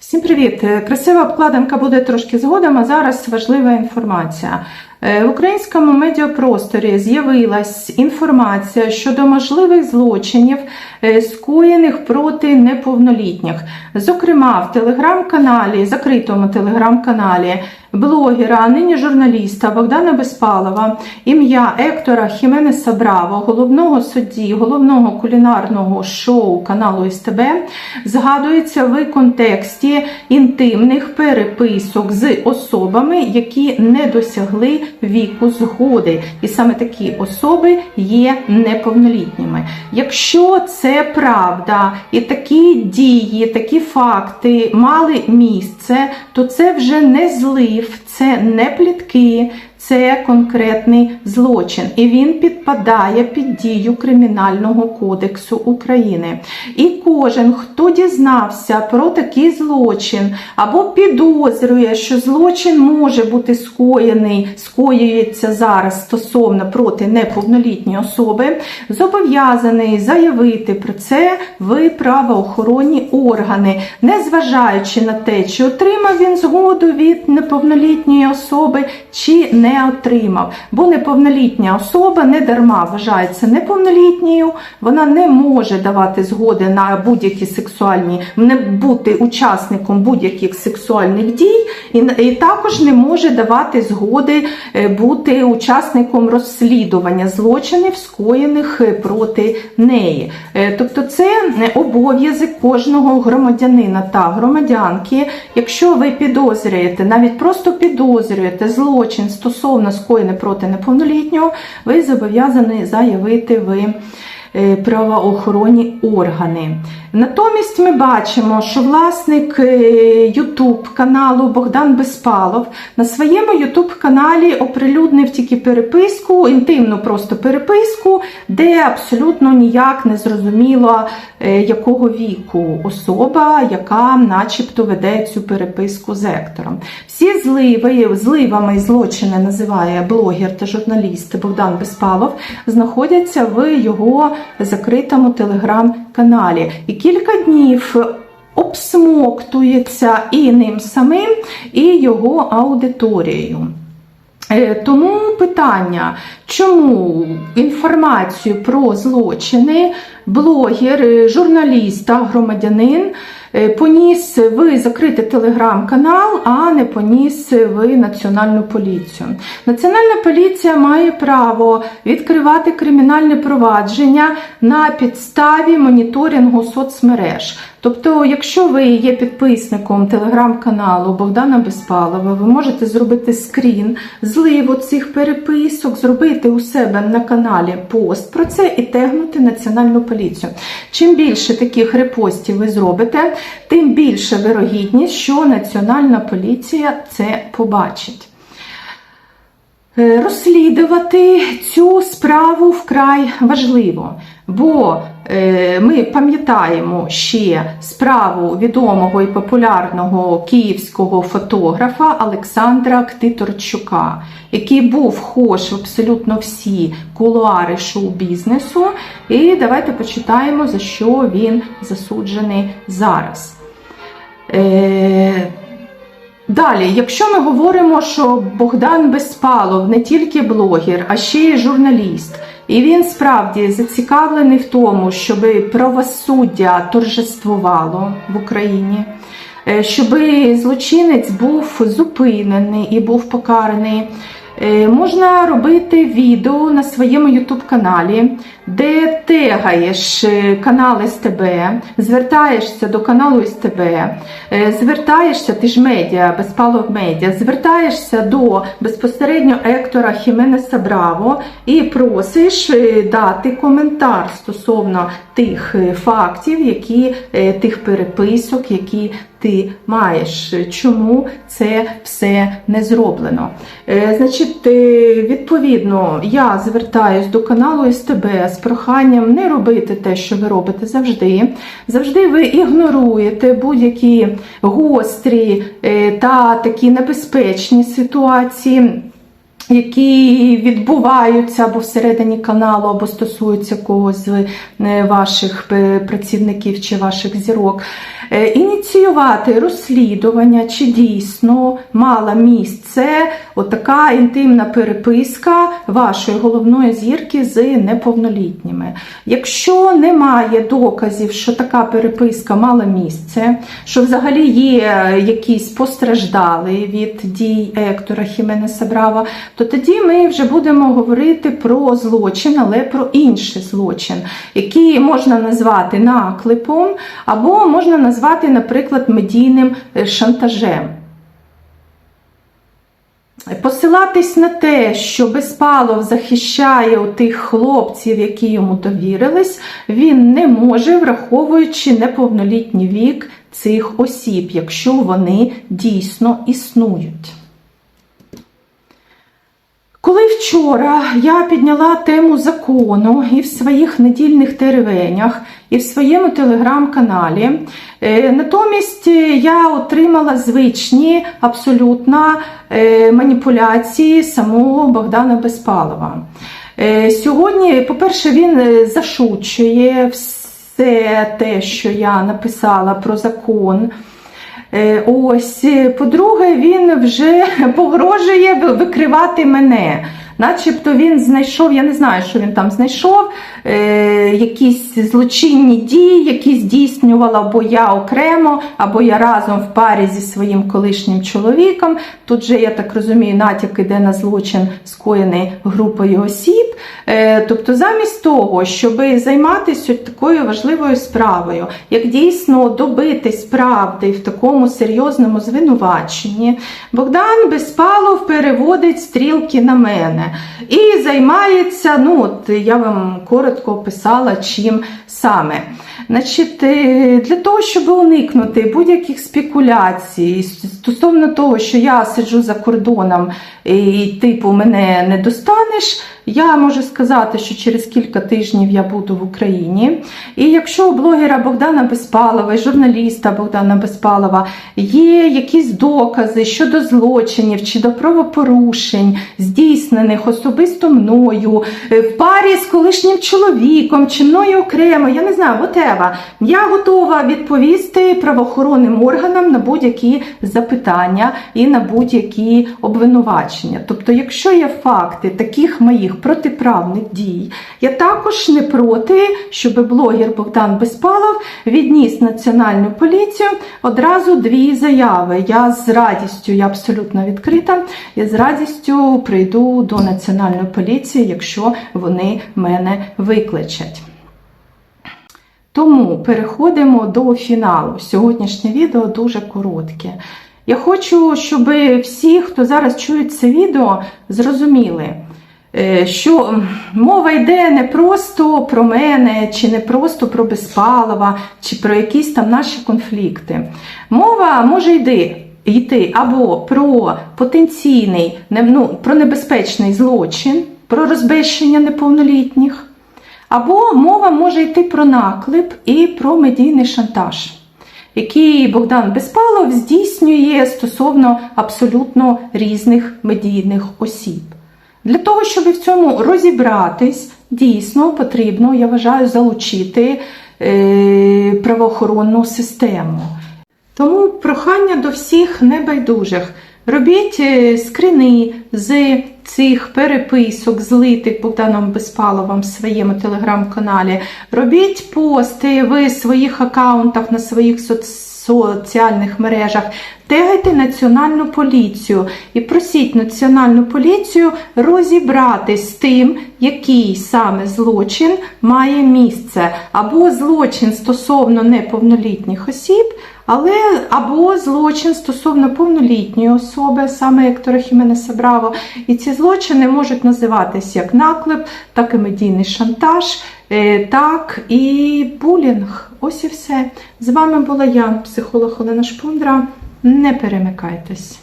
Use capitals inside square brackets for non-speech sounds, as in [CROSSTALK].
Всім привіт! Е, Красива обкладинка буде трошки згодом, а зараз важлива інформація. Е, В українському медіапросторі з'явилась інформація щодо можливих злочинів, е, скоєних проти неповнолітніх. Зокрема, в телеграм-каналі, закритому телеграм-каналі блогера, а нині журналіста Богдана Безпалова, ім'я Ектора Хіменеса Браво, головного судді, головного кулінарного шоу каналу СТБ, згадується в контексті інтимних переписок з особами, які не досягли віку згоди. І саме такі особи є неповнолітніми. Якщо це правда і такі дії, такі факти мали місце, то це вже не злив, це не плітки. Це конкретний злочин, і він підпадає під дію Кримінального кодексу України. І кожен, хто дізнався про такий злочин або підозрює, що злочин може бути скоєний, скоюється зараз стосовно проти неповнолітньої особи, зобов'язаний заявити про це в правоохоронні органи, незважаючи на те, чи отримав він згоду від неповнолітньої особи, чи не отримав. Бо неповнолітня особа не дарма вважається неповнолітньою, вона не може давати згоди на будь-які сексуальні, не бути учасником будь-яких сексуальних дій, і, також не може давати згоди е, бути учасником розслідування злочинів, скоєних е, проти неї. Е, Тобто це обов'язок кожного громадянина та громадянки, якщо ви підозрюєте, навіть просто підозрюєте злочин стосовно скоєний проти неповнолітнього, ви зобов'язані заявити ви правоохоронні органи. Натомість ми бачимо, що власник YouTube каналу Богдан Безпалов на своєму YouTube каналі оприлюднив тільки переписку, інтимну просто переписку, де абсолютно ніяк не зрозуміло, е, якого віку особа, яка начебто веде цю переписку з Ектором. Всі зливи, зливами злочини називає блогер та журналіст Богдан Безпалов, знаходяться в його закритому телеграм-каналі. І кілька днів обсмоктується і ним самим, і його аудиторією. Е, Тому питання, чому інформацію про злочини блогер, журналіст та громадянин е, поніс в закритий телеграм-канал, а не поніс в Національну поліцію. Національна поліція має право відкривати кримінальне провадження на підставі моніторингу соцмереж. Тобто, якщо ви є підписником телеграм-каналу Богдана Безпалова, ви можете зробити скрін, зливу цих переписок, зробити у себе на каналі пост про це і тегнути національну поліцію. Чим більше таких репостів ви зробите, тим більше вирогідність, що національна поліція це побачить. Е, Розслідувати цю справу вкрай важливо, бо е, ми пам'ятаємо ще справу відомого і популярного київського фотографа Олександра Ктиторчука, який був вхож в абсолютно всі кулуари шоу-бізнесу. І давайте почитаємо, за що він засуджений зараз. Далі, якщо ми говоримо, що Богдан Безпалов не тільки блогер, а ще й журналіст, і він справді зацікавлений в тому, щоб правосуддя торжествувало в Україні, е, щоб злочинець був зупинений і був покараний. Е, Можна робити відео на своєму YouTube каналі, де тегаєш е, канал СТБ, звертаєшся до каналу СТБ, е, звертаєшся, ти ж медіа, Безпалов медіа, звертаєшся до безпосередньо Ектора Хіменеса Браво і просиш дати коментар стосовно тих фактів, які тих переписок, які ти маєш, чому це все не зроблено. Е, Значить, е, відповідно, я звертаюсь до каналу СТБ з проханням не робити те, що ви робите завжди. Завжди ви ігноруєте будь-які гострі е, та такі небезпечні ситуації. Які відбуваються або всередині каналу, або стосуються когось з е, ваших е, працівників чи ваших зірок, Е, ініціювати розслідування, чи дійсно мала місце отака інтимна переписка вашої головної зірки з неповнолітніми. Якщо немає доказів, що така переписка мала місце, що взагалі є якісь постраждали від дій Ектора Хіменеса Брава, то тоді ми вже будемо говорити про злочин, але про інший злочин, який можна назвати наклепом, або можна назвати, наприклад, медійним е, шантажем. Посилатись на те, що Безпалов захищає у тих хлопців, які йому довірились, він не може, враховуючи неповнолітній вік цих осіб, якщо вони дійсно існують. Коли вчора я підняла тему закону і в своїх недільних теревенях, і в своєму телеграм-каналі, е, натомість я отримала звичні абсолютно е, маніпуляції самого Богдана Безпалова. Е, Сьогодні, по-перше, він зашучує все те, що я написала про закон. Е, Ось, по-друге, він вже [LAUGHS] погрожує викривати мене. Начебто він знайшов, я не знаю, що він там знайшов, е, якісь злочинні дії, які здійснювала або я окремо, або я разом в парі зі своїм колишнім чоловіком. Тут же, я так розумію, натяк іде на злочин, скоєний групою осіб. Е, тобто, замість того, щоб займатися такою важливою справою, як дійсно добитись правди в такому серйозному звинуваченні, Богдан Безпалов переводить стрілки на мене і займається, ну от я вам коротко описала, чим саме. Значить, е, Для того, щоб уникнути будь-яких спекуляцій стосовно того, що я сиджу за кордоном і типу мене не достанеш, я можу сказати, що через кілька тижнів я буду в Україні. І якщо у блогера Богдана Безпалова і журналіста Богдана Безпалова є якісь докази щодо злочинів чи до правопорушень, здійснених особисто мною, е, в парі з колишнім чоловіком чи мною окремо, я не знаю, whatever, я готова відповісти правоохоронним органам на будь-які запитання і на будь-які обвинувачення. Тобто, якщо є факти таких моїх протиправних дій. Я також не проти, щоб блогер Богдан Безпалов відніс національну поліцію одразу дві заяви. Я з радістю, я абсолютно відкрита, я з радістю прийду до національної поліції, якщо вони мене викличуть. Тому переходимо до фіналу. Сьогоднішнє відео дуже коротке. Я хочу, щоб всі, хто зараз чують це відео, зрозуміли. Е, що мова йде не просто про мене, чи не просто про Безпалова, чи про якісь там наші конфлікти. Мова може йти йти або про потенційний, ну, про небезпечний злочин, про розбещення неповнолітніх, або мова може йти про наклеп і про медійний шантаж. Який Богдан Безпалов здійснює стосовно абсолютно різних медійних осіб. Для того, щоб в цьому розібратись, дійсно потрібно, я вважаю, залучити е, правоохоронну систему. Тому прохання до всіх небайдужих. Робіть е, скрини з цих переписок, злитих Богданом Безпаловим в своєму телеграм-каналі. Робіть пости в своїх аккаунтах на своїх соцмережах соціальних мережах, тегайте Національну поліцію і просіть Національну поліцію розібратись з тим, який саме злочин має місце, або злочин стосовно неповнолітніх осіб, але або злочин стосовно повнолітньої особи, саме Ектора Хіменеса Браво. І ці злочини можуть називатись як наклеп, так і медійний шантаж, так і булінг. Ось і все. З вами була я, психолог Олена Шпундра. Не перемикайтесь.